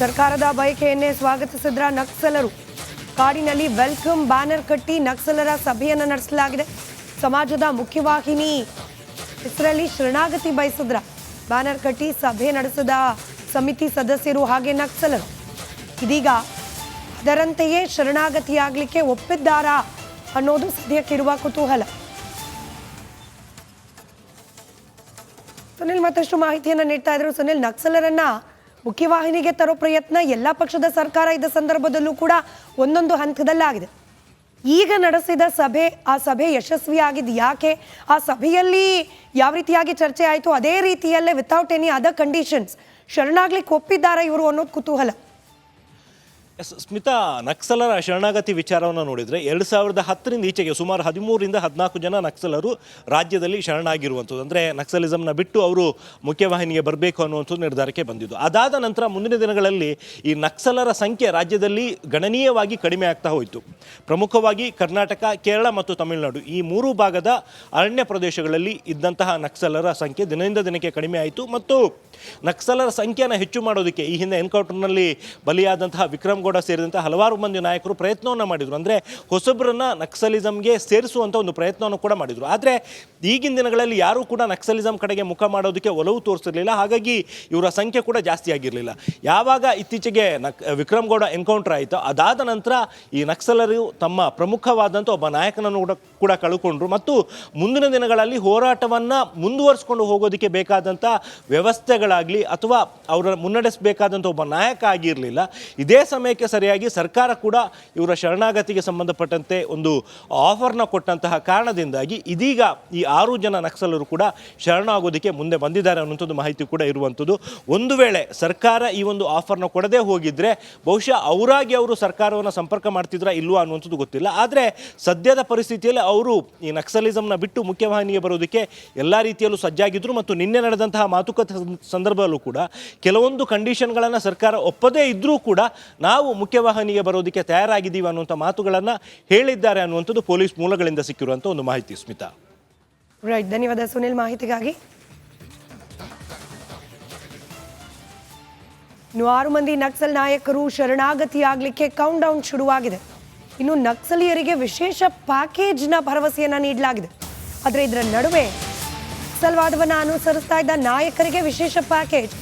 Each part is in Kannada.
ಸರ್ಕಾರದ ಬಯಕೆಯನ್ನೇ ಸ್ವಾಗತಿಸಿದ್ರ ನಕ್ಸಲರು. ಕಾಡಿನಲ್ಲಿ ವೆಲ್ಕಮ್ ಬ್ಯಾನರ್ ಕಟ್ಟಿ ನಕ್ಸಲರ ಸಭೆಯನ್ನು ನಡೆಸಲಾಗಿದೆ. ಸಮಾಜದ ಮುಖ್ಯವಾಹಿನಿ ಹೆಸರಲ್ಲಿ ಶರಣಾಗತಿ ಬಯಸಿದ್ರ. ಬ್ಯಾನರ್ ಕಟ್ಟಿ ಸಭೆ ನಡೆಸಿದ ಸಮಿತಿ ಸದಸ್ಯರು ಹಾಗೆ ನಕ್ಸಲರು. ಇದೀಗ ಇದರಂತೆಯೇ ಶರಣಾಗತಿಯಾಗಲಿಕ್ಕೆ ಒಪ್ಪಿದ್ದಾರಾ ಅನ್ನೋದು ಸದ್ಯಕ್ಕಿರುವ ಕುತೂಹಲ. ಸುನಿಲ್, ಮತ್ತಷ್ಟು ಮಾಹಿತಿಯನ್ನು ನೀಡ್ತಾ ಇದ್ರು. ಸುನಿಲ್, ನಕ್ಸಲರನ್ನ ಮುಖ್ಯವಾಹಿನಿಗೆ ತರೋ ಪ್ರಯತ್ನ ಎಲ್ಲ ಪಕ್ಷದ ಸರ್ಕಾರ ಇದ್ದ ಸಂದರ್ಭದಲ್ಲೂ ಕೂಡ ಒಂದೊಂದು ಹಂತದಲ್ಲಾಗಿದೆ. ಈಗ ನಡೆಸಿದ ಸಭೆ ಆ ಸಭೆ ಯಶಸ್ವಿಯಾಗಿದ್ದು ಯಾಕೆ? ಆ ಸಭೆಯಲ್ಲಿ ಯಾವ ರೀತಿಯಾಗಿ ಚರ್ಚೆ ಆಯಿತು? ಅದೇ ರೀತಿಯಲ್ಲೇ ವಿತೌಟ್ ಎನಿ ಅದರ್ ಕಂಡೀಷನ್ಸ್ ಶರಣಾಗ್ಲಿಕ್ಕೆ ಒಪ್ಪಿದ್ದಾರೆ ಇವರು ಅನ್ನೋದು ಕುತೂಹಲ. ಸ್ಮಿತಾ, ನಕ್ಸಲರ ಶರಣಾಗತಿ ವಿಚಾರವನ್ನು ನೋಡಿದರೆ ಎರಡು ಸಾವಿರದ ಹತ್ತರಿಂದ ಈಚೆಗೆ ಸುಮಾರು ಹದಿಮೂರರಿಂದ ಹದಿನಾಲ್ಕು ಜನ ನಕ್ಸಲರು ರಾಜ್ಯದಲ್ಲಿ ಶರಣಾಗಿರುವಂಥದ್ದು. ಅಂದರೆ ನಕ್ಸಲಿಸಮ್ನ ಬಿಟ್ಟು ಅವರು ಮುಖ್ಯವಾಹಿನಿಗೆ ಬರಬೇಕು ಅನ್ನುವಂಥದ್ದು ನಿರ್ಧಾರಕ್ಕೆ ಬಂದಿದ್ದು. ಅದಾದ ನಂತರ ಮುಂದಿನ ದಿನಗಳಲ್ಲಿ ಈ ನಕ್ಸಲರ ಸಂಖ್ಯೆ ರಾಜ್ಯದಲ್ಲಿ ಗಣನೀಯವಾಗಿ ಕಡಿಮೆ ಆಗ್ತಾ ಹೋಯಿತು. ಪ್ರಮುಖವಾಗಿ ಕರ್ನಾಟಕ, ಕೇರಳ ಮತ್ತು ತಮಿಳುನಾಡು ಈ ಮೂರು ಭಾಗದ ಅರಣ್ಯ ಪ್ರದೇಶಗಳಲ್ಲಿ ಇದ್ದಂತಹ ನಕ್ಸಲರ ಸಂಖ್ಯೆ ದಿನದಿಂದ ದಿನಕ್ಕೆ ಕಡಿಮೆ ಆಯಿತು. ಮತ್ತು ನಕ್ಸಲರ ಸಂಖ್ಯೆಯನ್ನು ಹೆಚ್ಚು ಮಾಡೋದಕ್ಕೆ ಈ ಹಿಂದೆ ಎನ್ಕೌಂಟರ್ನಲ್ಲಿ ಬಲಿಯಾದಂತಹ ವಿಕ್ರಮ್ ಗೌಡ ಸೇರಿದಂತೆ ಹಲವಾರು ಮಂದಿ ನಾಯಕರು ಪ್ರಯತ್ನವನ್ನು ಮಾಡಿದರು. ಅಂದರೆ ಹೊಸಬ್ರನ್ನ ನಕ್ಸಲಿಸಮ್ಗೆ ಸೇರಿಸುವಂಥ ಒಂದು ಪ್ರಯತ್ನವನ್ನು ಕೂಡ ಮಾಡಿದರು. ಆದರೆ ಈಗಿನ ದಿನಗಳಲ್ಲಿ ಯಾರೂ ಕೂಡ ನಕ್ಸಲಿಸಮ್ ಕಡೆಗೆ ಮುಖ ಮಾಡೋದಕ್ಕೆ ಒಲವು ತೋರಿಸಿರಲಿಲ್ಲ ಹಾಗಾಗಿ ಇವರ ಸಂಖ್ಯೆ ಕೂಡ ಜಾಸ್ತಿ ಆಗಿರಲಿಲ್ಲ. ಯಾವಾಗ ಇತ್ತೀಚೆಗೆ ನಕ್, ವಿಕ್ರಮ್ ಗೌಡ ಎನ್ಕೌಂಟರ್ ಆಯಿತು, ಅದಾದ ನಂತರ ಈ ನಕ್ಸಲರು ತಮ್ಮ ಪ್ರಮುಖವಾದಂಥ ಒಬ್ಬ ನಾಯಕನನ್ನು ಕೂಡ ಕೂಡ ಕಳ್ಕೊಂಡ್ರು. ಮತ್ತು ಮುಂದಿನ ದಿನಗಳಲ್ಲಿ ಹೋರಾಟವನ್ನು ಮುಂದುವರಿಸ್ಕೊಂಡು ಹೋಗೋದಕ್ಕೆ ಬೇಕಾದಂಥ ವ್ಯವಸ್ಥೆಗಳಾಗಲಿ ಅಥವಾ ಅವರ ಮುನ್ನಡೆಸಬೇಕಾದಂಥ ಒಬ್ಬ ನಾಯಕ ಆಗಿರಲಿಲ್ಲ. ಇದೇ ಸಮಯಕ್ಕೆ ಸರಿಯಾಗಿ ಸರ್ಕಾರ ಕೂಡ ಇವರ ಶರಣಾಗತಿಗೆ ಸಂಬಂಧಪಟ್ಟಂತೆ ಒಂದು ಆಫರ್ನ ಕೊಟ್ಟಂತಹ ಕಾರಣದಿಂದಾಗಿ ಇದೀಗ ಈ ಆರು ಜನ ನಕ್ಸಲರು ಕೂಡ ಶರಣಾಗೋದಕ್ಕೆ ಮುಂದೆ ಬಂದಿದ್ದಾರೆ ಅನ್ನುವಂಥದ್ದು ಮಾಹಿತಿ ಕೂಡ ಇರುವಂಥದ್ದು. ಒಂದು ವೇಳೆ ಸರ್ಕಾರ ಈ ಒಂದು ಆಫರ್ನ ಕೊಡದೇ ಹೋಗಿದ್ರೆ ಬಹುಶಃ ಅವರಾಗಿ ಅವರು ಸರ್ಕಾರವನ್ನು ಸಂಪರ್ಕ ಮಾಡ್ತಿದ್ರಾ ಇಲ್ವಾ ಅನ್ನುವಂಥದ್ದು ಗೊತ್ತಿಲ್ಲ. ಆದರೆ ಸದ್ಯದ ಪರಿಸ್ಥಿತಿಯಲ್ಲಿ ಅವರು ಈ ನಕ್ಸಲಿಸಮ್ನ ಬಿಟ್ಟು ಮುಖ್ಯವಾಹಿನಿಗೆ ಬರೋದಕ್ಕೆ ಎಲ್ಲ ರೀತಿಯಲ್ಲೂ ಸಜ್ಜಾಗಿದ್ದರು ಮತ್ತು ನಿನ್ನೆ ನಡೆದಂತಹ ಮಾತುಕತೆ ಸಂದ- ಸಂದರ್ಭದಲ್ಲೂ ಕೂಡ ಕೆಲವೊಂದು ಕಂಡೀಷನ್ಗಳನ್ನು ಸರ್ಕಾರ ಒಪ್ಪದೇ ಇದ್ದರೂ ಕೂಡ ನಾವು ಮುಖ್ಯವಾಹಿನಿಗೆ ಬರೋದಕ್ಕೆ ತಯಾರಾಗಿದ್ದೀವಿ ಅನ್ನುವಂಥ ಮಾತುಗಳನ್ನು ಹೇಳಿದ್ದಾರೆ ಅನ್ನುವಂಥದ್ದು ಪೊಲೀಸ್ ಮೂಲಗಳಿಂದ ಸಿಕ್ಕಿರುವಂಥ ಒಂದು ಮಾಹಿತಿ, ಸ್ಮಿತಾ. ರೈಟ್ ಧನ್ಯವಾದ ಸುನಿಲ್ ಮಾಹಿತಿಗಾಗಿ. ಇನ್ನು ಆರು ಮಂದಿ ನಕ್ಸಲ್ ನಾಯಕರು ಶರಣಾಗತಿಯಾಗಲಿಕ್ಕೆ ಕೌಂಟ್ ಡೌನ್ ಶುರುವಾಗಿದೆ. ಇನ್ನು ನಕ್ಸಲಿಯರಿಗೆ ವಿಶೇಷ ಪ್ಯಾಕೇಜ್ನ ಭರವಸೆಯನ್ನ ನೀಡಲಾಗಿದೆ. ಆದರೆ ಇದರ ನಡುವೆ ನಕ್ಸಲ್ವಾದವನ್ನು ಅನುಸರಿಸ್ತಾ ಇದ್ದ ನಾಯಕರಿಗೆ ವಿಶೇಷ ಪ್ಯಾಕೇಜ್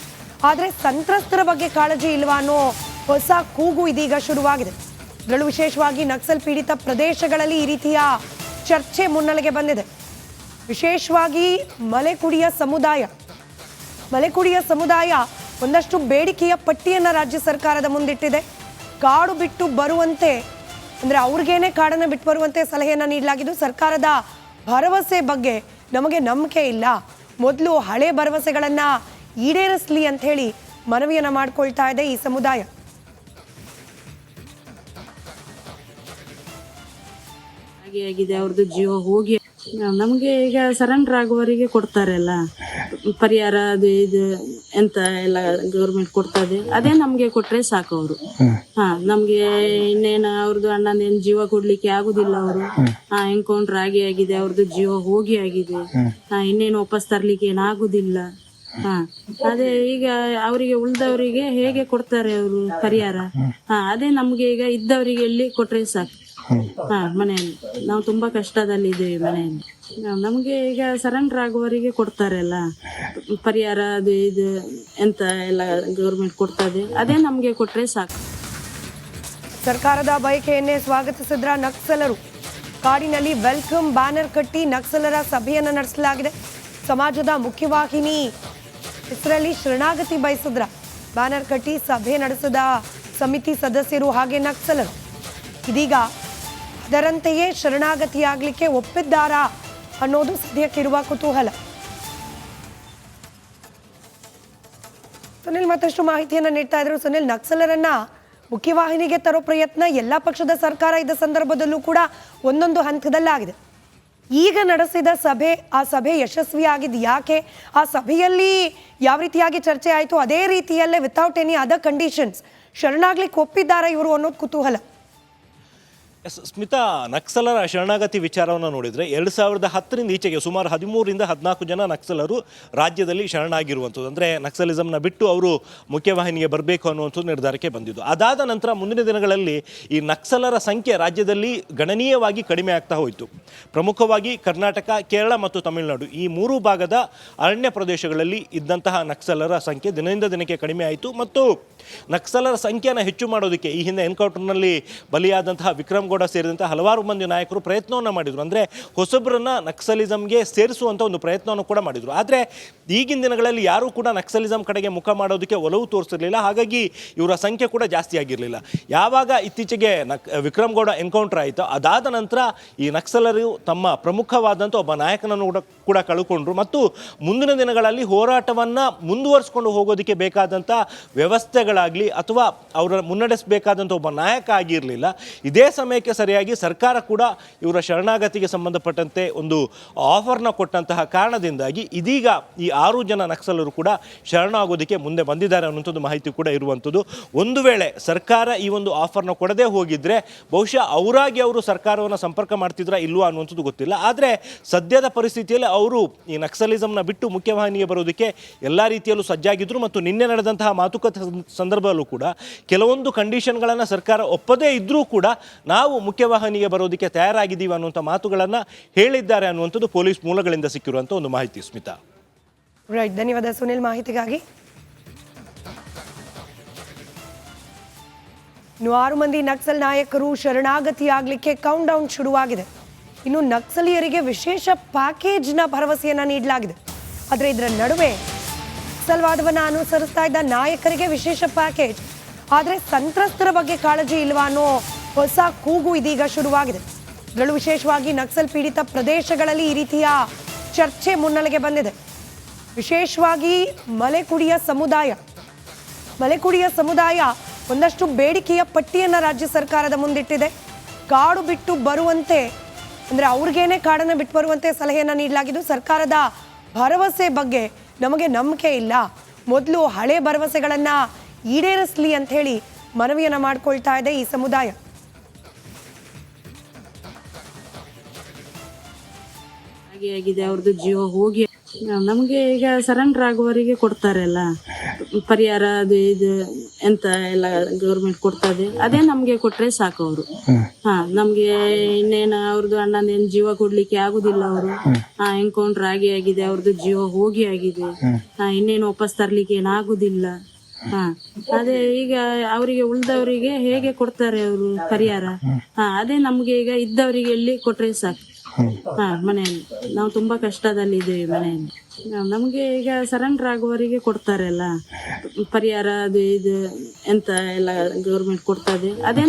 ಆದರೆ ಸಂತ್ರಸ್ತರ ಬಗ್ಗೆ ಕಾಳಜಿ ಇಲ್ವಾ ಅನ್ನೋ ಹೊಸ ಕೂಗು ಇದೀಗ ಶುರುವಾಗಿದೆ. ಇದರಲ್ಲೂ ವಿಶೇಷವಾಗಿ ನಕ್ಸಲ್ ಪೀಡಿತ ಪ್ರದೇಶಗಳಲ್ಲಿ ಈ ರೀತಿಯ ಚರ್ಚೆ ಮುನ್ನೆಲೆಗೆ ಬಂದಿದೆ. ವಿಶೇಷವಾಗಿ ಮಲೆಕುಡಿಯ ಸಮುದಾಯ. ಮಲೆಕುಡಿಯ ಸಮುದಾಯ ಒಂದಷ್ಟು ಬೇಡಿಕೆಯ ಪಟ್ಟಿಯನ್ನು ರಾಜ್ಯ ಸರ್ಕಾರದ ಮುಂದಿಟ್ಟಿದೆ. ಕಾಡು ಬಿಟ್ಟು ಬರುವಂತೆ, ಅಂದರೆ ಅವ್ರಿಗೇನೆ ಕಾಡನ್ನು ಬಿಟ್ಟು ಬರುವಂತೆ ಸಲಹೆಯನ್ನು ನೀಡಲಾಗಿದ್ದು, ಸರ್ಕಾರದ ಭರವಸೆ ಬಗ್ಗೆ ನಮಗೆ ನಂಬಿಕೆ ಇಲ್ಲ. ಮೊದಲು ಹಳೆ ಭರವಸೆಗಳನ್ನು ಈಡೇರಿಸಲಿ ಅಂತ ಮನವಿಯನ್ನು ಮಾಡಿಕೊಳ್ತಾ ಇದೆ ಈ ಸಮುದಾಯ. ಹಾಗೆ ಆಗಿದೆ ಅವ್ರದ್ದು ಜೀವ ಹೋಗಿ ನಮಗೆ ಈಗ ಸರೆಂಡರ್ ಆಗುವವರಿಗೆ ಕೊಡ್ತಾರಲ್ಲ ಪರಿಹಾರ ಅದು ಇದು ಎಂತ ಎಲ್ಲ ಗೌರ್ಮೆಂಟ್ ಕೊಡ್ತದೆ ಅದೇ ನಮ್ಗೆ ಕೊಟ್ರೆ ಸಾಕು ಅವರು. ಹಾ ನಮ್ಗೆ ಇನ್ನೇನು ಅವ್ರದ್ದು ಅಣ್ಣನೇನು ಜೀವ ಕೊಡ್ಲಿಕ್ಕೆ ಆಗುದಿಲ್ಲ ಅವರು. ಹಾ ಎನ್ಕೌಂಟರ್ ಆಗಿ ಆಗಿದೆ ಅವ್ರದ್ದು ಜೀವ ಹೋಗಿ ಆಗಿದೆ. ಹಾ ಇನ್ನೇನು ವಾಪಸ್ ತರ್ಲಿಕ್ಕೆ ಏನಾಗುದಿಲ್ಲ ಹಾ ಅದೇ ಈಗ ಅವರಿಗೆ ಉಳ್ದವರಿಗೆ ಹೇಗೆ ಕೊಡ್ತಾರೆ ಅವರು ಪರಿಹಾರ? ಹಾ ಅದೇ ನಮ್ಗೆ ಈಗ ಇದ್ದವರಿಗೆ ಇಲ್ಲಿ ಕೊಟ್ರೆ ಸಾಕು. ಮನೆಯಲ್ಲಿ. ನಾವು ತುಂಬಾ ಕಷ್ಟದಲ್ಲಿ ಇದ್ದೀವಿ ಮನೆಯಲ್ಲಿ. ನಮ್ಗೆ ಈಗ ಸರೆಂಡರ್ ಆಗುವವರಿಗೆ ಕೊಡ್ತಾರಲ್ಲ. ಪರಿಹಾರ ಅದು ಇದು ಎಂತ ಎಲ್ಲ ಗೌರ್ಮೆಂಟ್ ಕೊಡ್ತದೆ. ಅದೇ ನಮಗೆ ಕೊಟ್ರೆ ಸಾಕು. ಸರ್ಕಾರದ ಬಯಕೆಯನ್ನೇ ಸ್ವಾಗತಿಸಿದ್ರ ನಕ್ಸಲರು. ಕಾಡಿನಲ್ಲಿ ವೆಲ್ಕಮ್ ಬ್ಯಾನರ್ ಕಟ್ಟಿ ನಕ್ಸಲರ ಸಭೆಯನ್ನು ನಡೆಸಲಾಗಿದೆ. ಸಮಾಜದ ಮುಖ್ಯವಾಹಿನಿ ಹೆಸರಲ್ಲಿ ಶರಣಾಗತಿ ಬಯಸಿದ್ರ. ಬ್ಯಾನರ್ ಕಟ್ಟಿ ಸಭೆ ನಡೆಸಿದ ಸಮಿತಿ ಸದಸ್ಯರು ಹಾಗೆ ನಕ್ಸಲರು. ಇದೀಗ ಅದರಂತೆಯೇ ಶರಣಾಗತಿಯಾಗಲಿಕ್ಕೆ ಒಪ್ಪಿದ್ದಾರಾ ಅನ್ನೋದು ಸದ್ಯಕ್ಕಿರುವ ಕುತೂಹಲ. ಸುನಿಲ್ ಮತ್ತಷ್ಟು ಮಾಹಿತಿಯನ್ನು ನೀಡ್ತಾ ಇದ್ರು. ಸುನಿಲ್, ನಕ್ಸಲರನ್ನ ಮುಖ್ಯವಾಹಿನಿಗೆ ತರೋ ಪ್ರಯತ್ನ ಎಲ್ಲ ಪಕ್ಷದ ಸರ್ಕಾರ ಇದ್ದ ಸಂದರ್ಭದಲ್ಲೂ ಕೂಡ ಒಂದೊಂದು ಹಂತದಲ್ಲಾಗಿದೆ. ಈಗ ನಡೆಸಿದ ಸಭೆ ಆ ಸಭೆ ಯಶಸ್ವಿಯಾಗಿದ್ದು ಯಾಕೆ? ಆ ಸಭೆಯಲ್ಲಿ ಯಾವ ರೀತಿಯಾಗಿ ಚರ್ಚೆ ಆಯಿತು? ಅದೇ ರೀತಿಯಲ್ಲೇ ವಿತೌಟ್ ಎನಿ ಅದರ್ ಕಂಡೀಷನ್ಸ್ ಶರಣಾಗ್ಲಿಕ್ಕೆ ಒಪ್ಪಿದ್ದಾರೆ ಇವರು ಅನ್ನೋದು ಕುತೂಹಲ. ಸ್ಮಿತಾ, ನಕ್ಸಲರ ಶರಣಾಗತಿ ವಿಚಾರವನ್ನು ನೋಡಿದರೆ ಎರಡು ಸಾವಿರದ ಹತ್ತರಿಂದ ಈಚೆಗೆ ಸುಮಾರು ಹದಿಮೂರಿಂದ ಹದಿನಾಲ್ಕು ಜನ ನಕ್ಸಲರು ರಾಜ್ಯದಲ್ಲಿ ಶರಣಾಗಿರುವಂಥದ್ದು. ಅಂದರೆ ನಕ್ಸಲಿಸಮ್ನ ಬಿಟ್ಟು ಅವರು ಮುಖ್ಯವಾಹಿನಿಗೆ ಬರಬೇಕು ಅನ್ನುವಂಥದ್ದು ನಿರ್ಧಾರಕ್ಕೆ ಬಂದಿದ್ದು. ಅದಾದ ನಂತರ ಮುಂದಿನ ದಿನಗಳಲ್ಲಿ ಈ ನಕ್ಸಲರ ಸಂಖ್ಯೆ ರಾಜ್ಯದಲ್ಲಿ ಗಣನೀಯವಾಗಿ ಕಡಿಮೆ ಆಗ್ತಾ ಹೋಯಿತು. ಪ್ರಮುಖವಾಗಿ ಕರ್ನಾಟಕ, ಕೇರಳ ಮತ್ತು ತಮಿಳುನಾಡು ಈ ಮೂರು ಭಾಗದ ಅರಣ್ಯ ಪ್ರದೇಶಗಳಲ್ಲಿ ಇದ್ದಂತಹ ನಕ್ಸಲರ ಸಂಖ್ಯೆ ದಿನದಿಂದ ದಿನಕ್ಕೆ ಕಡಿಮೆ ಆಯಿತು. ಮತ್ತು ನಕ್ಸಲರ ಸಂಖ್ಯೆಯನ್ನು ಹೆಚ್ಚು ಮಾಡೋದಕ್ಕೆ ಈ ಹಿಂದೆ ಎನ್ಕೌಂಟರ್ನಲ್ಲಿ ಬಲಿಯಾದಂತಹ ವಿಕ್ರಮ್ ಗೌಡ ಸೇರಿದಂತೆ ಹಲವಾರು ಮಂದಿ ನಾಯಕರು ಪ್ರಯತ್ನವನ್ನು ಮಾಡಿದರು. ಅಂದರೆ ಹೊಸಬ್ರನ್ನ ನಕ್ಸಲಿಸಮ್ಗೆ ಸೇರಿಸುವಂಥ ಒಂದು ಪ್ರಯತ್ನವನ್ನು ಕೂಡ ಮಾಡಿದರು. ಆದರೆ ಈಗಿನ ದಿನಗಳಲ್ಲಿ ಯಾರೂ ಕೂಡ ನಕ್ಸಲಿಸಮ್ ಕಡೆಗೆ ಮುಖ ಮಾಡೋದಕ್ಕೆ ಒಲವು ತೋರಿಸಿರಲಿಲ್ಲ. ಹಾಗಾಗಿ ಇವರ ಸಂಖ್ಯೆ ಕೂಡ ಜಾಸ್ತಿ ಆಗಿರಲಿಲ್ಲ. ಯಾವಾಗ ಇತ್ತೀಚೆಗೆ ನಕ್, ವಿಕ್ರಮ್ ಗೌಡ ಎನ್ಕೌಂಟರ್ ಆಯಿತು, ಅದಾದ ನಂತರ ಈ ನಕ್ಸಲರು ತಮ್ಮ ಪ್ರಮುಖವಾದಂಥ ಒಬ್ಬ ನಾಯಕನನ್ನು ಕೂಡ ಕೂಡ ಕಳ್ಕೊಂಡ್ರು. ಮತ್ತು ಮುಂದಿನ ದಿನಗಳಲ್ಲಿ ಹೋರಾಟವನ್ನು ಮುಂದುವರಿಸ್ಕೊಂಡು ಹೋಗೋದಕ್ಕೆ ಬೇಕಾದಂಥ ವ್ಯವಸ್ಥೆಗಳಾಗಲಿ ಅಥವಾ ಅವರ ಮುನ್ನಡೆಸಬೇಕಾದಂಥ ಒಬ್ಬ ನಾಯಕ ಆಗಿರಲಿಲ್ಲ. ಇದೇ ಸಮಯಕ್ಕೆ ಸರಿಯಾಗಿ ಸರ್ಕಾರ ಕೂಡ ಇವರ ಶರಣಾಗತಿಗೆ ಸಂಬಂಧಪಟ್ಟಂತೆ ಒಂದು ಆಫರ್ನ ಕೊಟ್ಟಂತಹ ಕಾರಣದಿಂದಾಗಿ ಇದೀಗ ಈ ಆರು ಜನ ನಕ್ಸಲರು ಕೂಡ ಶರಣಾಗೋದಕ್ಕೆ ಮುಂದೆ ಬಂದಿದ್ದಾರೆ ಅನ್ನುವಂಥದ್ದು ಮಾಹಿತಿ ಕೂಡ ಇರುವಂಥದ್ದು. ಒಂದು ವೇಳೆ ಸರ್ಕಾರ ಈ ಒಂದು ಆಫರ್ನ ಕೊಡದೇ ಹೋಗಿದ್ರೆ ಬಹುಶಃ ಅವರಾಗಿ ಅವರು ಸರ್ಕಾರವನ್ನು ಸಂಪರ್ಕ ಮಾಡ್ತಿದ್ರಾ ಇಲ್ವಾ ಅನ್ನುವಂಥದ್ದು ಗೊತ್ತಿಲ್ಲ. ಆದರೆ ಸದ್ಯದ ಪರಿಸ್ಥಿತಿಯಲ್ಲಿ ಅವರು ಈ ನಕ್ಸಲಿಸಮ್ನ ಬಿಟ್ಟು ಮುಖ್ಯವಾಹಿನಿಗೆ ಬರೋದಕ್ಕೆ ಎಲ್ಲ ರೀತಿಯಲ್ಲೂ ಸಜ್ಜಾಗಿದ್ದರು ಮತ್ತು ನಿನ್ನೆ ನಡೆದಂತಹ ಮಾತುಕತೆ ಸಂದ- ಸಂದರ್ಭದಲ್ಲೂ ಕೂಡ ಕೆಲವೊಂದು ಕಂಡೀಷನ್ಗಳನ್ನು ಸರ್ಕಾರ ಒಪ್ಪದೇ ಇದ್ದರೂ ಕೂಡ ನಾವು ಮುಖ್ಯವಾಹಿನಿಗೆ ಬರೋದಕ್ಕೆ ತಯಾರಾಗಿದ್ದೀವಿ ಅನ್ನುವಂಥ ಮಾತುಗಳನ್ನು ಹೇಳಿದ್ದಾರೆ ಅನ್ನುವಂಥದ್ದು ಪೊಲೀಸ್ ಮೂಲಗಳಿಂದ ಸಿಕ್ಕಿರುವಂಥ ಒಂದು ಮಾಹಿತಿ, ಸ್ಮಿತಾ. ರೈಟ್ ಧನ್ಯವಾದ ಸುನಿಲ್ ಮಾಹಿತಿಗಾಗಿ. ಇನ್ನು ಆರು ಮಂದಿ ನಕ್ಸಲ್ ನಾಯಕರು ಶರಣಾಗತಿಯಾಗಲಿಕ್ಕೆ ಕೌಂಟ್ ಡೌನ್ ಶುರುವಾಗಿದೆ. ಇನ್ನು ನಕ್ಸಲಿಯರಿಗೆ ವಿಶೇಷ ಪ್ಯಾಕೇಜ್ನ ಭರವಸೆಯನ್ನ ನೀಡಲಾಗಿದೆ. ಆದರೆ ಇದರ ನಡುವೆ ನಕ್ಸಲ್ವಾದವನ್ನು ಅನುಸರಿಸ್ತಾ ಇದ್ದ ನಾಯಕರಿಗೆ ವಿಶೇಷ ಪ್ಯಾಕೇಜ್ ಆದರೆ ಸಂತ್ರಸ್ತರ ಬಗ್ಗೆ ಕಾಳಜಿ ಇಲ್ವಾ ಅನ್ನೋ ಹೊಸ ಕೂಗು ಇದೀಗ ಶುರುವಾಗಿದೆ. ಇದರಲ್ಲೂ ವಿಶೇಷವಾಗಿ ನಕ್ಸಲ್ ಪೀಡಿತ ಪ್ರದೇಶಗಳಲ್ಲಿ ಈ ರೀತಿಯ ಚರ್ಚೆ ಮುನ್ನೆಲೆಗೆ ಬಂದಿದೆ. ವಿಶೇಷವಾಗಿ ಮಲೆಕುಡಿಯ ಸಮುದಾಯ. ಮಲೆಕುಡಿಯ ಸಮುದಾಯ ಒಂದಷ್ಟು ಬೇಡಿಕೆಯ ಪಟ್ಟಿಯನ್ನು ರಾಜ್ಯ ಸರ್ಕಾರದ ಮುಂದಿಟ್ಟಿದೆ. ಕಾಡು ಬಿಟ್ಟು ಬರುವಂತೆ, ಅಂದರೆ ಅವ್ರಿಗೇನೆ ಕಾಡನ್ನು ಬಿಟ್ಟು ಬರುವಂತೆ ಸಲಹೆಯನ್ನು ನೀಡಲಾಗಿದ್ದು, ಸರ್ಕಾರದ ಭರವಸೆ ಬಗ್ಗೆ ನಮಗೆ ನಂಬಿಕೆ ಇಲ್ಲ. ಮೊದಲು ಹಳೆ ಭರವಸೆಗಳನ್ನು ಈಡೇರಿಸಲಿ ಅಂತ ಹೇಳಿ ಮನವಿಯನ್ನು ಮಾಡಿಕೊಳ್ತಾ ಇದೆ ಈ ಸಮುದಾಯ. ಆಗಿದೆ ಅವ್ರದ್ದು ಜೀವ ಹೋಗಿ. ನಮಗೆ ಈಗ ಸರೆಂಡರ್ ಆಗುವವರಿಗೆ ಕೊಡ್ತಾರೆ ಅಲ್ಲ. ಪರಿಹಾರ ಅದು ಇದು ಎಂತ ಎಲ್ಲ ಗೌರ್ಮೆಂಟ್ ಕೊಡ್ತದೆ ಅದೇ ನಮ್ಗೆ ಕೊಟ್ರೆ ಸಾಕು ಅವರು. ಹಾ, ನಮ್ಗೆ ಇನ್ನೇನ ಅವ್ರದ್ದು ಅಣ್ಣನೇನ್ ಜೀವ ಕೊಡ್ಲಿಕ್ಕೆ ಆಗುದಿಲ್ಲ ಅವರು. ಹಾ, ಎನ್ಕೌಂಟರ್ ಆಗಿ ಆಗಿದೆ ಅವ್ರದ್ದು ಜೀವ ಹೋಗಿ ಆಗಿದೆ. ಹಾ, ಇನ್ನೇನು ವಾಪಸ್ ತರ್ಲಿಕ್ಕೆ ಏನಾಗುದಿಲ್ಲ ಹಾ, ಅದೇ ಈಗ ಅವರಿಗೆ ಉಳ್ದವರಿಗೆ ಹೇಗೆ ಕೊಡ್ತಾರೆ ಅವರು ಪರಿಹಾರ? ಹಾ, ಅದೇ ನಮ್ಗೆ ಈಗ ಇದ್ದವರಿಗೆ ಇಲ್ಲಿ ಕೊಟ್ರೆ ಸಾಕು. ಹಾ, ಮನೆಯಲ್ಲಿ. ನಾವು ತುಂಬಾ ಕಷ್ಟದಲ್ಲಿ ಇದ್ದೀವಿ ಮನೆಯಲ್ಲಿ ನಮ್ಗೆ ಈಗ ಸರೆಂಡರ್ ಆಗುವವರಿಗೆ ಕೊಡ್ತಾರೆ ಅಲ್ಲ ಪರಿಹಾರ ಅದು ಇದು ಎಂತ ಎಲ್ಲ ಗೌರ್ಮೆಂಟ್ ಕೊಡ್ತದೆ. ಅದೇ